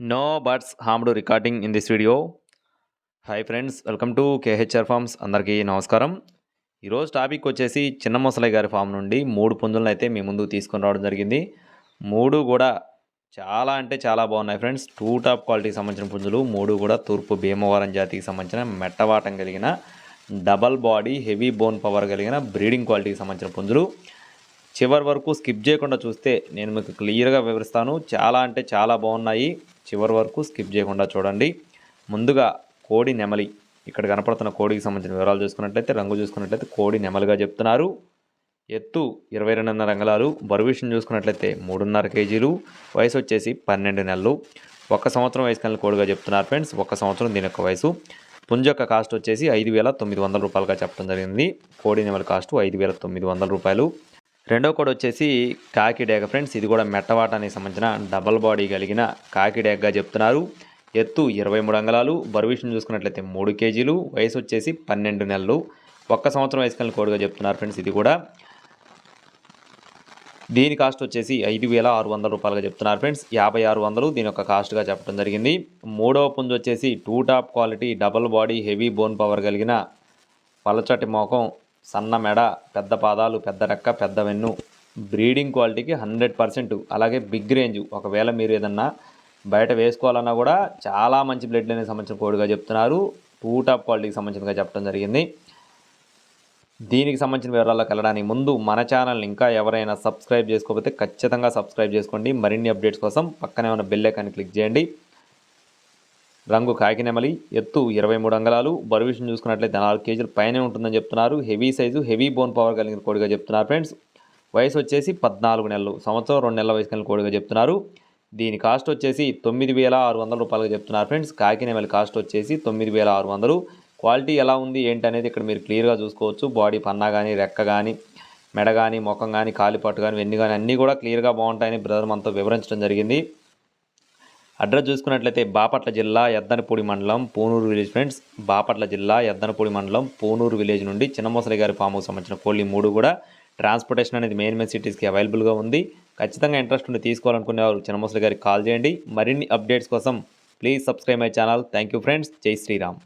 No birds harmed recording in this video hi friends welcome to KHR farms అందరికీ నమస్కారం. ఈరోజు topic వచ్చేసి చిన్న ముసలయ్య గారి ఫామ్ నుండి మూడు పుంజులను అయితే మీ ముందు తీసుకొని రావడం జరిగింది. మూడు కూడా చాలా అంటే చాలా బాగున్నాయి ఫ్రెండ్స్ టూ టాప్ క్వాలిటీకి సంబంధించిన పుంజులు మూడు కూడా తూర్పు భీమవరం జాతికి సంబంధించిన మెట్టవాటం కలిగిన double body heavy bone power కలిగిన బ్రీడింగ్ క్వాలిటీకి సంబంధించిన పుంజులు. చివరి వరకు స్కిప్ చేయకుండా చూస్తే నేను మీకు క్లియర్గా వివరిస్తాను. చాలా అంటే చాలా బాగున్నాయి. చివరి వరకు స్కిప్ చేయకుండా చూడండి. ముందుగా కోడి నెమలి. ఇక్కడ కనపడుతున్న కోడికి సంబంధించిన వివరాలు చూసుకున్నట్లయితే రంగు చూసుకున్నట్లయితే కోడి నెమలిగా చెప్తున్నారు. ఎత్తు ఇరవై రెండున్నర అంగళాలు బరువు విషయం చూసుకున్నట్లయితే మూడున్నర కేజీలు. వయసు వచ్చేసి పన్నెండు నెలలు. ఒక సంవత్సరం వయసు కలిగిన కోడిగా చెప్తున్నారు ఫ్రెండ్స్. ఒక సంవత్సరం దీని యొక్క వయసు. పుంజ యొక్క కాస్ట్ వచ్చేసి ఐదు వేల తొమ్మిది వందల రూపాయలుగా చెప్పడం జరిగింది. కోడి నెమలి కాస్ట్ ఐదు వేల తొమ్మిది వందల రూపాయలు. రెండో కూడా వచ్చేసి కాకిడేగ ఫ్రెండ్స్. ఇది కూడా మెట్టవాటానికి సంబంధించిన డబల్ బాడీ కలిగిన కాకిడేగగా చెప్తున్నారు. ఎత్తు ఇరవై మూడు అంగళాలు బరువు చూసుకున్నట్లయితే మూడు కేజీలు వయసు వచ్చేసి పన్నెండు నెలలు. ఒక్క సంవత్సరం వయసు కలిగిన కోడిగా చెప్తున్నారు ఫ్రెండ్స్ ఇది కూడా. దీని కాస్ట్ వచ్చేసి ఐదు వేల ఆరు వందల రూపాయలుగా చెప్తున్నారు ఫ్రెండ్స్. యాభై ఆరు వందలు దీని యొక్క కాస్ట్గా చెప్పడం జరిగింది. మూడవ పుంజు వచ్చేసి too top quality double body heavy bone power కలిగిన పలచటి మోకం సన్న మెడ పెద్ద పాదాలు పెద్ద రెక్క పెద్ద వెన్ను. బ్రీడింగ్ క్వాలిటీకి హండ్రెడ్ పర్సెంట్. అలాగే బిగ్ రేంజ్. ఒకవేళ మీరు ఏదన్నా బయట వేసుకోవాలన్నా కూడా చాలా మంచి బ్లడ్ అనేది సంబంధించిన కోడ్గా చెప్తున్నారు. టూ టాప్ క్వాలిటీకి సంబంధించినగా చెప్పడం జరిగింది. దీనికి సంబంధించిన వివరాల్లోకి వెళ్ళడానికి ముందు మన ఛానల్ని ఇంకా ఎవరైనా సబ్స్క్రైబ్ చేసుకోకపోతే ఖచ్చితంగా సబ్స్క్రైబ్ చేసుకోండి. మరిన్ని అప్డేట్స్ కోసం పక్కనే ఉన్న బెల్ ఐకాన్ని క్లిక్ చేయండి. రంగు కాకినెమలి ఎత్తు ఇరవై మూడు అంగళాలు బరువు విషయం చూసుకున్నట్లయితే నాలుగు కేజీలు పైనే ఉంటుందని చెప్తున్నారు. Heavy size heavy bone power కలిగిన కోడిగా చెప్తున్నారు ఫ్రెండ్స్. వయసు వచ్చేసి పద్నాలుగు నెలలు సంవత్సరం రెండు నెలల వయసు కలిగిన కోడిగా చెప్తున్నారు. దీని కాస్ట్ వచ్చేసి తొమ్మిది వేల ఆరు వందల రూపాయలుగా చెప్తున్నారు ఫ్రెండ్స్. కాకినెమలి కాస్ట్ వచ్చేసి తొమ్మిది వేల ఆరు వందలు. క్వాలిటీ ఎలా ఉంది ఏంటి అనేది ఇక్కడ మీరు క్లియర్గా చూసుకోవచ్చు. బాడీ పన్నా కానీ రెక్క కానీ మెడ కానీ ముఖం కానీ కాలిపట్టు కానీ వెన్ను కానీ అన్నీ కూడా క్లియర్గా బాగుంటాయని బ్రదర్ మనతో వివరించడం జరిగింది. అడ్రస్ చూసుకున్నట్లయితే బాపట్ల జిల్లా ఎద్దనపూడి మండలం పూనూరు విలేజ్ ఫ్రెండ్స్. బాపట్ల జిల్లా ఎద్దనపూడి మండలం పూనూరు విలేజ్ నుండి చిన్నమోసలి గారి ఫామ్కు సంబంధించిన కోళ్ళి మూడు కూడా ట్రాన్స్పోర్టేషన్ అనేది మెయిన్ మెయిన్ సిటీస్కి అవైలబుల్గా ఉంది. ఖచ్చితంగా ఇంట్రెస్ట్ ఉండి తీసుకోవాలనుకునేవారు చిన్నమోసలి గారికి కాల్ చేయండి. మరిన్ని అప్డేట్స్ కోసం please subscribe my channel. Thank you friends. జై శ్రీరామ్.